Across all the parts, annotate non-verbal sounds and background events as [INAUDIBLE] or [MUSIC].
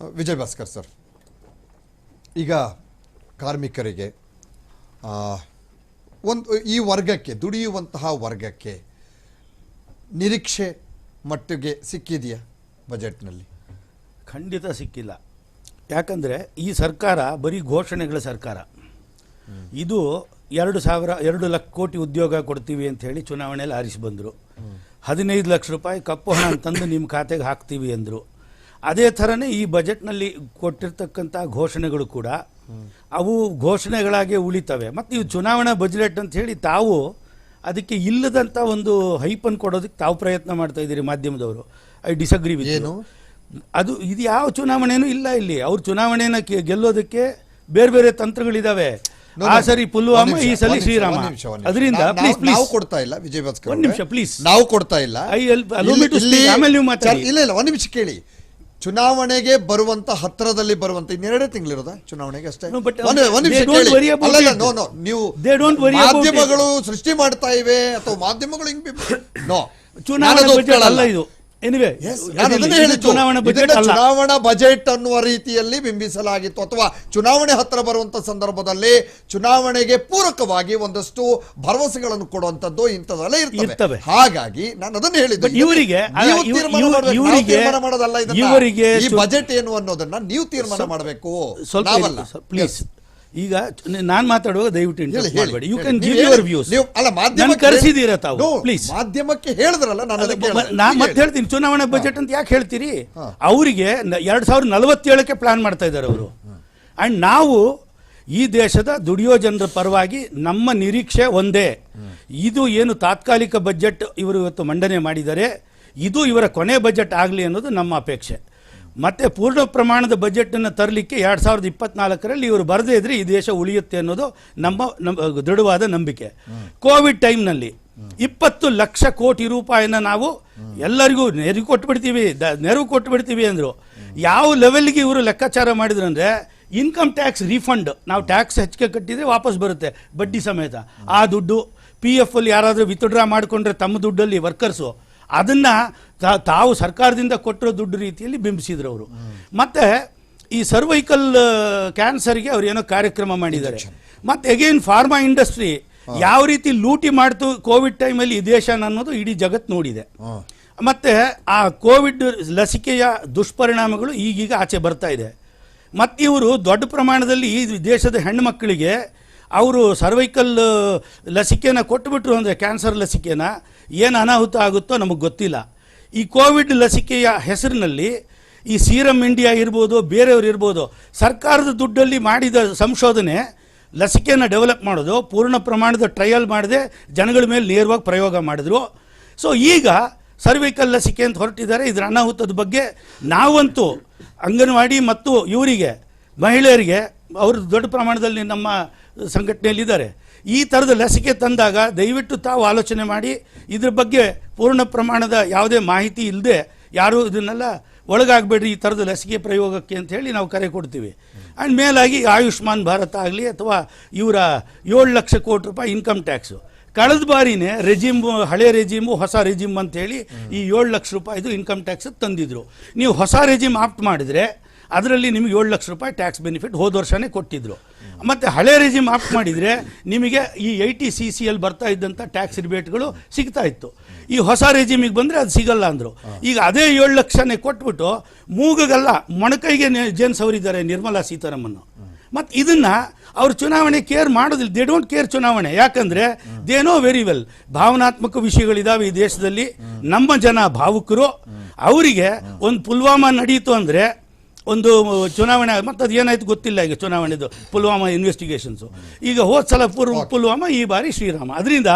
Vijay Bhaskar sir ಈಗ ಕಾರ್ಮಿಕರಿಗೆ ಒಂದು ಈ ವರ್ಗಕ್ಕೆ ದುಡಿಯುವಂತಹ ವರ್ಗಕ್ಕೆ ನಿರೀಕ್ಷೆ ಮಟ್ಟಿಗೆ ಸಿಕ್ಕಿದೆಯಾ ಬಜೆಟ್ನಲ್ಲಿ? ಖಂಡಿತ ಸಿಕ್ಕಿಲ್ಲ. ಯಾಕಂದರೆ ಈ ಸರ್ಕಾರ ಬರೀ ಘೋಷಣೆಗಳ ಸರ್ಕಾರ. ಇದು ಎರಡು ಸಾವಿರ ಎರಡು ಲಕ್ಷ ಕೋಟಿ ಉದ್ಯೋಗ ಕೊಡ್ತೀವಿ ಅಂತ ಹೇಳಿ ಚುನಾವಣೆಯಲ್ಲಿ ಆರಿಸಿ ಬಂದರು. ಹದಿನೈದು ಲಕ್ಷ ರೂಪಾಯಿ ಕಪ್ಪು ಹಣ ತಂದು ನಿಮ್ಮ ಖಾತೆಗೆ ಹಾಕ್ತೀವಿ ಅಂದರು. ಅದೇ ಥರನೇ ಈ ಬಜೆಟ್ನಲ್ಲಿ ಕೊಟ್ಟಿರ್ತಕ್ಕಂಥ ಘೋಷಣೆಗಳು ಕೂಡ ಅವು ಘೋಷಣೆಗಳಾಗೆ ಉಳಿತವೆ. ಮತ್ತು ಇವು ಚುನಾವಣಾ ಬಜೆಟ್ ಅಂತ ಹೇಳಿ ತಾವು ಅದಕ್ಕೆ ಇಲ್ಲದಂಥ ಒಂದು ಹೈಪನ್ನು ಕೊಡೋದಕ್ಕೆ ತಾವು ಪ್ರಯತ್ನ ಮಾಡ್ತಾ ಇದ್ದೀರಿ ಮಾಧ್ಯಮದವರು. ಐ ಡಿಸಗ್ರಿ ವಿತ್ ಏನು? ಅದು ಇದು ಯಾವ ಚುನಾವಣೆನೂ ಇಲ್ಲ ಇಲ್ಲಿ. ಅವ್ರ ಚುನಾವಣೆನ ಗೆಲ್ಲೋದಕ್ಕೆ ಬೇರೆ ಬೇರೆ ತಂತ್ರಗಳಿದಾವೆ. ಆ ಸರಿ ಪುಲ್ವಾಮ ಈ ಸಲ ಶ್ರೀರಾಮ. ಅದರಿಂದ ಪ್ಲೀಸ್ ಪ್ಲೀಸ್ ನಾವು ಕೊಡ್ತಾ ಇಲ್ಲ ವಿಜಯ್ ಭಾಸ್ಕರ್ ಒಂದು ನಿಮಿಷ, ಪ್ಲೀಸ್. ನಾವು ಕೊಡ್ತಾ ಇಲ್ಲ. ಐ to ಆಮೇಲೆ ನೀವು ಮಾತಾಡಿ. ಇಲ್ಲ ಇಲ್ಲ ಒಂದು ನಿಮಿಷ ಕೇಳಿ. ಚುನಾವಣೆಗೆ ಬರುವಂತ ಹತ್ರದಲ್ಲಿ ಬರುವಂತ ಇನ್ನೆರಡೇ ತಿಂಗಳಿರೋದ? ಚುನಾವಣೆಗೆ ಅಷ್ಟೇ. ನೋ ನೀವು. ಮಾಧ್ಯಮಗಳು ಸೃಷ್ಟಿ ಮಾಡ್ತಾ ಇವೆ ಅಥವಾ ಮಾಧ್ಯಮಗಳು ಹಿಂಗ್ ನೋ [COUGHS] ಚುನಾವಣೆ ಅಲ್ಲ ಇದು. ಎನಿವೆ ಚುನಾವಣಾ ಬಜೆಟ್ ಅಲ್ಲ. ಚುನಾವಣಾ ಬಜೆಟ್ ಅನ್ನುವ ರೀತಿಯಲ್ಲಿ ಬಿಂಬಿಸಲಾಗಿತ್ತು. ಅಥವಾ ಚುನಾವಣೆ ಹತ್ರ ಬರುವಂತ ಸಂದರ್ಭದಲ್ಲಿ ಚುನಾವಣೆಗೆ ಪೂರಕವಾಗಿ ಒಂದಷ್ಟು ಭರವಸೆಗಳನ್ನು ಕೊಡುವಂತದ್ದು ಇಂಥದೆಲ್ಲ ಇರ್ತವೆ. ಹಾಗಾಗಿ ನಾನು ಅದನ್ನ ಹೇಳಿದ್ದೆ. ಇವರಿಗೆ- ತೀರ್ಮಾನ ಮಾಡೋದಲ್ಲ ಇದನ್ನ. ಈ ಬಜೆಟ್ ಏನು ಅನ್ನೋದನ್ನ ನೀವು ತೀರ್ಮಾನ ಮಾಡಬೇಕು. ಪ್ಲೀಸ್ ಈಗ ನಾನು ಮಾತಾಡುವಾಗ ದಯವಿಟ್ಟು ಇಂಟರ್ಪ್ಟ್ ಮಾಡಬೇಡಿ. You. Can give your views ನೀವು- ಅಲ್ಲ, ಮಾಧ್ಯಮ ಕರೆಸಿದ್ದೀರಾ. ತಾವು? ಪ್ಲೀಸ್ ಮಾಧ್ಯಮಕ್ಕೆ ಹೇಳಿದ್ರಲ್ಲ ನಾನು ಅದಕ್ಕೆ ಹೇಳಿದೆ. ನಾ ಈಗ ಮತ್ತೆ ಹೇಳ್ತೀನಿ. ಚುನಾವಣಾ ಬಜೆಟ್ ಅಂತ ಯಾಕೆ ಹೇಳ್ತೀರಿ? ಅವರಿಗೆ ಎರಡ್ ಸಾವಿರದ ನಲವತ್ತೇಳಕ್ಕೆ ಪ್ಲಾನ್ ಮಾಡ್ತಾ ಇದ್ದಾರೆ ಅವರು. ಅಂಡ್ ನಾವು ಈ ದೇಶದ ದುಡಿಯೋ ಜನರ ಪರವಾಗಿ ನಮ್ಮ ನಿರೀಕ್ಷೆ ಒಂದೇ. ಇದು ಏನು ತಾತ್ಕಾಲಿಕ ಬಜೆಟ್ ಇವರು ಇವತ್ತು ಮಂಡನೆ ಮಾಡಿದ್ದಾರೆ ಇದು ಇವರ ಕೊನೆ ಬಜೆಟ್ ಆಗಲಿ ಅನ್ನೋದು ನಮ್ಮ ಅಪೇಕ್ಷೆ. ಮತ್ತೆ ಪೂರ್ಣ ಪ್ರಮಾಣದ ಬಜೆಟನ್ನು ತರಲಿಕ್ಕೆ ಎರಡು ಸಾವಿರದ ಇಪ್ಪತ್ನಾಲ್ಕರಲ್ಲಿ ಇವರು ಬರದೇ ಇದ್ರೆ ಈ ದೇಶ ಉಳಿಯುತ್ತೆ ಅನ್ನೋದು ನಮ್ಮ ದೃಢವಾದ ನಂಬಿಕೆ. ಕೋವಿಡ್ ಟೈಮ್ನಲ್ಲಿ ಇಪ್ಪತ್ತು ಲಕ್ಷ ಕೋಟಿ ರೂಪಾಯಿನ ನಾವು ಎಲ್ಲರಿಗೂ ನೆರವು ಕೊಟ್ಬಿಡ್ತೀವಿ, ದ- ನೆರವು ಕೊಟ್ಬಿಡ್ತೀವಿ ಅಂದರು. ಯಾವ ಲೆವೆಲ್ಗೆ ಇವರು ಲೆಕ್ಕಾಚಾರ ಮಾಡಿದ್ರು ಅಂದರೆ ಇನ್ಕಮ್ ಟ್ಯಾಕ್ಸ್ ರೀಫಂಡ್ ನಾವು ಟ್ಯಾಕ್ಸ್ ಹೆಚ್ಚಿಗೆ ಕಟ್ಟಿದರೆ ವಾಪಸ್ ಬರುತ್ತೆ ಬಡ್ಡಿ ಸಮೇತ. ಆ ದುಡ್ಡು ಪಿ ಅಲ್ಲಿ ಯಾರಾದರೂ ವಿತ್ಡ್ರಾ ಮಾಡಿಕೊಂಡ್ರೆ ತಮ್ಮ ದುಡ್ಡಲ್ಲಿ ವರ್ಕರ್ಸು ಅದನ್ನು ತಾವು ಸರ್ಕಾರದಿಂದ ಕೊಟ್ಟಿರೋ ದುಡ್ಡು ರೀತಿಯಲ್ಲಿ ಬಿಂಬಿಸಿದ್ರು ಅವರು. ಮತ್ತು ಈ ಸರ್ವೈಕಲ್ ಕ್ಯಾನ್ಸರ್ಗೆ ಅವ್ರು ಏನೋ ಕಾರ್ಯಕ್ರಮ ಮಾಡಿದ್ದಾರೆ. ಮತ್ತು ಅಗೇನ್ ಫಾರ್ಮಾ ಇಂಡಸ್ಟ್ರಿ ಯಾವ ರೀತಿ ಲೂಟಿ ಮಾಡ್ತು ಕೋವಿಡ್ ಟೈಮಲ್ಲಿ ಈ ದೇಶ ಅನ್ನೋದು ಇಡೀ ಜಗತ್ತು ನೋಡಿದೆ. ಮತ್ತು ಆ ಕೋವಿಡ್ ಲಸಿಕೆಯ ದುಷ್ಪರಿಣಾಮಗಳು ಈಗೀಗ ಆಚೆ ಬರ್ತಾ ಇದೆ. ಮತ್ತು ಇವರು ದೊಡ್ಡ ಪ್ರಮಾಣದಲ್ಲಿ ಈ ದೇಶದ ಹೆಣ್ಣುಮಕ್ಕಳಿಗೆ ಅವರು ಸರ್ವೈಕಲ್ ಲಸಿಕೆನ ಕೊಟ್ಟುಬಿಟ್ರು ಅಂದರೆ ಕ್ಯಾನ್ಸರ್ ಲಸಿಕೆನ ಏನು ಅನಾಹುತ ಆಗುತ್ತೋ ನಮಗೆ ಗೊತ್ತಿಲ್ಲ. ಈ ಕೋವಿಡ್ ಲಸಿಕೆಯ ಹೆಸರಿನಲ್ಲಿ ಈ ಸೀರಮ್ ಇಂಡಿಯಾ ಇರ್ಬೋದು, ಬೇರೆಯವ್ರು ಇರ್ಬೋದು, ಸರ್ಕಾರದ ದುಡ್ಡಲ್ಲಿ ಮಾಡಿದ ಸಂಶೋಧನೆ ಲಸಿಕೆನ ಡೆವಲಪ್ ಮಾಡೋದು, ಪೂರ್ಣ ಪ್ರಮಾಣದ ಟ್ರಯಲ್ ಮಾಡದೆ ಜನಗಳ ಮೇಲೆ ನೇರವಾಗಿ ಪ್ರಯೋಗ ಮಾಡಿದ್ರು. ಸೊ ಈಗ ಸರ್ವಿಕಲ್ ಲಸಿಕೆ ಅಂತ ಹೊರಟಿದ್ದಾರೆ, ಇದರ ಅನಾಹುತದ ಬಗ್ಗೆ ನಾವಂತೂ ಅಂಗನವಾಡಿ ಮತ್ತು ಇವರಿಗೆ, ಮಹಿಳೆಯರಿಗೆ ಅವರು ದೊಡ್ಡ ಪ್ರಮಾಣದಲ್ಲಿ ನಮ್ಮ ಸಂಘಟನೆಯಲ್ಲಿದ್ದಾರೆ. ಈ ಥರದ ಲಸಿಕೆ ತಂದಾಗ ದಯವಿಟ್ಟು ತಾವು ಆಲೋಚನೆ ಮಾಡಿ, ಇದ್ರ ಬಗ್ಗೆ ಪೂರ್ಣ ಪ್ರಮಾಣದ ಯಾವುದೇ ಮಾಹಿತಿ ಇಲ್ಲದೆ ಯಾರೂ ಇದನ್ನೆಲ್ಲ ಒಳಗಾಗಬೇಡ್ರಿ ಈ ಥರದ ಲಸಿಕೆ ಪ್ರಯೋಗಕ್ಕೆ ಅಂತ ಹೇಳಿ ನಾವು ಕರೆ ಕೊಡ್ತೀವಿ. ಆ್ಯಂಡ್ ಮೇಲಾಗಿ ಆಯುಷ್ಮಾನ್ ಭಾರತ ಆಗಲಿ ಅಥವಾ ಇವರ ಏಳು ಲಕ್ಷ ಕೋಟಿ ರೂಪಾಯಿ ಇನ್ಕಮ್ ಟ್ಯಾಕ್ಸು. ಕಳೆದ ಬಾರಿನೇ ರೆಜಿಮ್, ಹಳೆ ರೆಜಿಮು, ಹೊಸ ರೆಜಿಮ್ ಅಂತೇಳಿ ಈ ಏಳು ಲಕ್ಷ ರೂಪಾಯಿದು ಇನ್ಕಮ್ ಟ್ಯಾಕ್ಸ್ ತಂದಿದ್ರು. ನೀವು ಹೊಸ ರೆಜಿಮ್ ಆಪ್ಟ್ ಮಾಡಿದರೆ ಅದರಲ್ಲಿ ನಿಮಗೆ ಏಳು ಲಕ್ಷ ರೂಪಾಯಿ ಟ್ಯಾಕ್ಸ್ ಬೆನಿಫಿಟ್ ಹೋದ ವರ್ಷನೇ ಕೊಟ್ಟಿದ್ರು. ಮತ್ತು ಹಳೆ ರಿಜಿಮ್ ಆಫ್ ಮಾಡಿದರೆ ನಿಮಗೆ ಈ ಐಟಿ ಸಿ ಸಿ ಎಲ್ ಬರ್ತಾ ಇದ್ದಂಥ ಟ್ಯಾಕ್ಸ್ ರಿಬೇಟ್ಗಳು ಸಿಗ್ತಾ ಇತ್ತು. ಈ ಹೊಸ ರೆಜಿಮಿಗೆ ಬಂದರೆ ಅದು ಸಿಗಲ್ಲ ಅಂದರು. ಈಗ ಅದೇ ಏಳು ಲಕ್ಷನೇ ಕೊಟ್ಬಿಟ್ಟು ಮೂಗಗಲ್ಲ ಮೊಣಕೈಗೆ ನೆ- ಜೇನ್ ಸವರಿದ್ದಾರೆ ನಿರ್ಮಲಾ ಸೀತಾರಾಮನ್. ಮತ್ತು ಇದನ್ನು ಅವರು ಚುನಾವಣೆ ಕೇರ್ ಮಾಡೋದಿಲ್ಲ. ದೇ ಡೋಂಟ್ ಕೇರ್ ಚುನಾವಣೆ. ಯಾಕಂದರೆ ದೇ ನೋ ವೆರಿ ವೆಲ್ ಭಾವನಾತ್ಮಕ ವಿಷಯಗಳಿದಾವೆ ಈ ದೇಶದಲ್ಲಿ. ನಮ್ಮ ಜನ ಭಾವುಕರು. ಅವರಿಗೆ ಒಂದು ಪುಲ್ವಾಮಾ ನಡೀತು ಅಂದ್ರೆ ಒಂದು ಚುನಾವಣೆ ಮತ್ತು ಅದು ಏನಾಯ್ತು ಗೊತ್ತಿಲ್ಲ ಈಗ ಚುನಾವಣೆದು ಪುಲ್ವಾಮಾ ಇನ್ವೆಸ್ಟಿಗೇಷನ್ಸು ಈಗ ಹೋದ ಸಲ ಪುರ್ ಪುಲ್ವಾಮಾ ಈ ಬಾರಿ ಶ್ರೀರಾಮ. ಅದರಿಂದ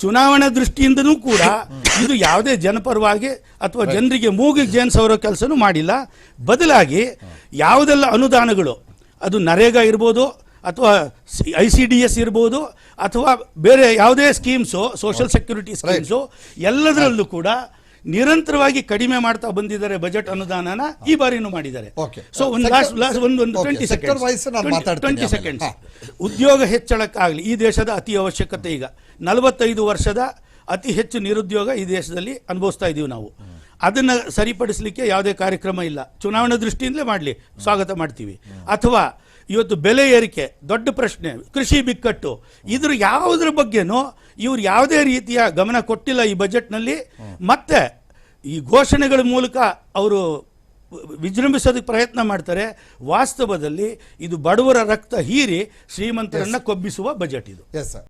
ಚುನಾವಣಾ ದೃಷ್ಟಿಯಿಂದನೂ ಕೂಡ [COUGHS] ಇದು ಯಾವುದೇ ಜನಪರವಾಗಿ ಅಥವಾ ಜನರಿಗೆ ಮೂಗಿಗೆ ಜೇನ್ ಸವರೋ ಕೆಲಸನೂ ಮಾಡಿಲ್ಲ. ಬದಲಾಗಿ ಯಾವುದೆಲ್ಲ ಅನುದಾನಗಳು ಅದು ನರೇಗಾ ಇರ್ಬೋದು ಅಥವಾ ಐ ಸಿ ಡಿ ಎಸ್ ಇರ್ಬೋದು ಅಥವಾ ಬೇರೆ ಯಾವುದೇ ಸ್ಕೀಮ್ಸು ಸೋಷಲ್ ಸೆಕ್ಯೂರಿಟಿ ಸ್ಕೀಮ್ಸು ಎಲ್ಲದರಲ್ಲೂ ಕೂಡ ನಿರಂತರವಾಗಿ ಕಡಿಮೆ ಮಾಡ್ತಾ ಬಂದಿದ್ದಾರೆ ಬಜೆಟ್ ಅನುದಾನನ ಈ ಬಾರಿನೂ ಮಾಡಿದ್ದಾರೆ. ಸೊ ಒಂದು ಲಾಸ್ಟ್ ಲಾಸ್ಟ್ ಒಂದು ಒಂದು ಟ್ವೆಂಟಿ ಸೆಕೆಂಡ್ ಟ್ವೆಂಟಿ. ಸೆಕೆಂಡ್ಸ್ ಉದ್ಯೋಗ ಹೆಚ್ಚಳಕ್ಕಾಗಲಿ ಈ ದೇಶದ ಅತಿ ಅವಶ್ಯಕತೆ ಈಗ. ನಲವತ್ತೈದು ವರ್ಷದ ಅತಿ ಹೆಚ್ಚು ನಿರುದ್ಯೋಗ ಈ ದೇಶದಲ್ಲಿ ಅನುಭವಿಸ್ತಾ ಇದ್ದೀವಿ ನಾವು. ಅದನ್ನು ಸರಿಪಡಿಸಲಿಕ್ಕೆ ಯಾವುದೇ ಕಾರ್ಯಕ್ರಮ ಇಲ್ಲ. ಚುನಾವಣಾ ದೃಷ್ಟಿಯಿಂದಲೇ ಮಾಡಲಿ ಸ್ವಾಗತ ಮಾಡ್ತೀವಿ. ಅಥವಾ ಇವತ್ತು ಬೆಲೆ ಏರಿಕೆ ದೊಡ್ಡ ಪ್ರಶ್ನೆ ಕೃಷಿ ಬಿಕ್ಕಟ್ಟು ಇದ್ರ ಯಾವುದ್ರ ಬಗ್ಗೆನೂ ಇವ್ರು ಯಾವುದೇ ರೀತಿಯ ಗಮನ ಕೊಟ್ಟಿಲ್ಲ ಈ ಬಜೆಟ್ನಲ್ಲಿ. ಮತ್ತೆ ಈ ಘೋಷಣೆಗಳ ಮೂಲಕ ಅವರು ವಿಜೃಂಭಿಸೋದಕ್ಕೆ ಪ್ರಯತ್ನ ಮಾಡ್ತಾರೆ. ವಾಸ್ತವದಲ್ಲಿ ಇದು ಬಡವರ ರಕ್ತ ಹೀರಿ ಶ್ರೀಮಂತರನ್ನ ಕೊಬ್ಬಿಸುವ ಬಜೆಟ್ ಇದು. Yes sir